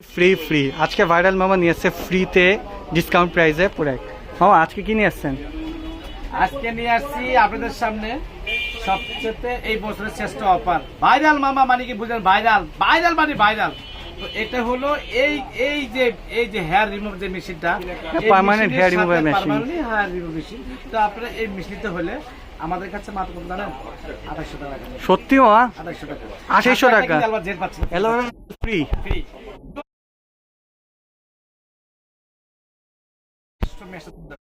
Free free আজকে viral মামা নিয়ে এসছে ফ্রিতে ডিসকাউন্ট প্রাইসে প্রোডাক্ট মামা আজকে কি নিয়ে আসছেন আজকে নিয়ে আসছি আপনাদের সামনে সবচেয়ে এই বছরের শ্রেষ্ঠ অফার ভাইরাল মামা মানে কি বুঝলেন? ভাইরাল ভাইরাল মানে ভাইরাল তো এটা হলো এই এই যে এই যে হেয়ার রিমুভ যে মেশিনটা Permanent hair removal machine. Hair remove machine তো আপনারা এই মেশিনটা হলে আমাদের কাছে মাত্র কত জানেন আঠাশশো টাকা। সত্যি মামা? আঠাশশো টাকা। 2800 টাকা? পাচ্ছেন এলো ফ্রি ফ্রি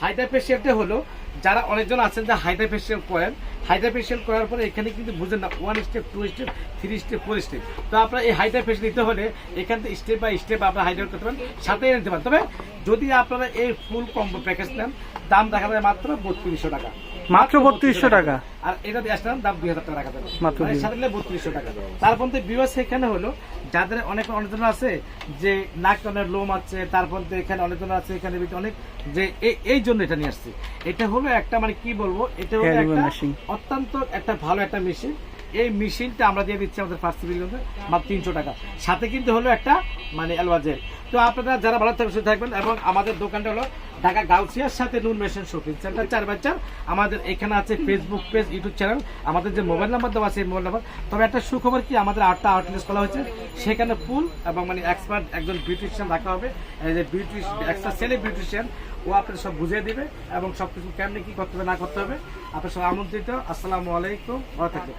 হাইড্রা ফেসিয়ালটা হলো যারা অনেকজন আছেন যে হাইটা ফেসিয়াল করেন হাইড্রা ফেসিয়াল করার পরে এখানে কিন্তু বুঝেন না one step two step three step four step তো আপনার এই হাইড্রা ফেসিয়াল নিতে হলে এখান থেকে স্টেপ বাই স্টেপ আপনারা হাইড্রা করতে পারেন সাথে নিতে পারেন। তবে যদি আপনারা এই ফুল কম্বো প্যাকেজ নেন দাম দেখা যায় মাত্র বত্রিশশো টাকা। মাত্র 3200 টাকা? আর এটা আসলাম দাম দুই হাজার টাকা রাখা যাবে। মাত্র মানে 2000 সাথে বত্রিশশো টাকা। তারপর তো বিবাস এখানে হলো যাদের অনেক অনেকজন আছে যে নাক কানের লোম আছে তারপর তো এখানে অনেকজন আছে এখানে অনেক যে এই- জন্য এটা নিয়ে আসছে। এটা হলো একটা মানে কি বলব এটা হলো একটা। অত্যন্ত একটা ভালো একটা মেশিন। এই মেশিনটা আমরা দিয়ে দিচ্ছি আমাদের ফার্স্ট সিভিলিয়নদের মাত্র তিনশো টাকা। সাথে কিন্তু হলো একটা মানে অ্যালবাজেল তো আপনারা যারা ভালো থাকবেন, এবং আমাদের দোকানটা হলো ঢাকা গাউসিয়ার সাথে নুন মেশিন শপিং সেন্টার চার বাই চার। আমাদের এখানে আছে ফেসবুক পেজ ইউটিউব চ্যানেল আমাদের যে মোবাইল নাম্বার দেওয়া আছে মোবাইল নাম্বার তবে একটা সুখবর কি, আমাদের আটটা আউটলেট খোলা হয়েছে। সেখানে ফুল এবং মানে এক্সপার্ট একজন বিউটিশিয়ান রাখা হবে। যে বিউটি সেলে বিউটিশিয়ান ও আপনাদের সব বুঝিয়ে দিবে এবং সব কিছু কেমনি কি করতে হবে, না করতে হবে। আপনার সব আমন্ত্রিত। আসসালামু আলাইকুম। ভালো থাকবেন।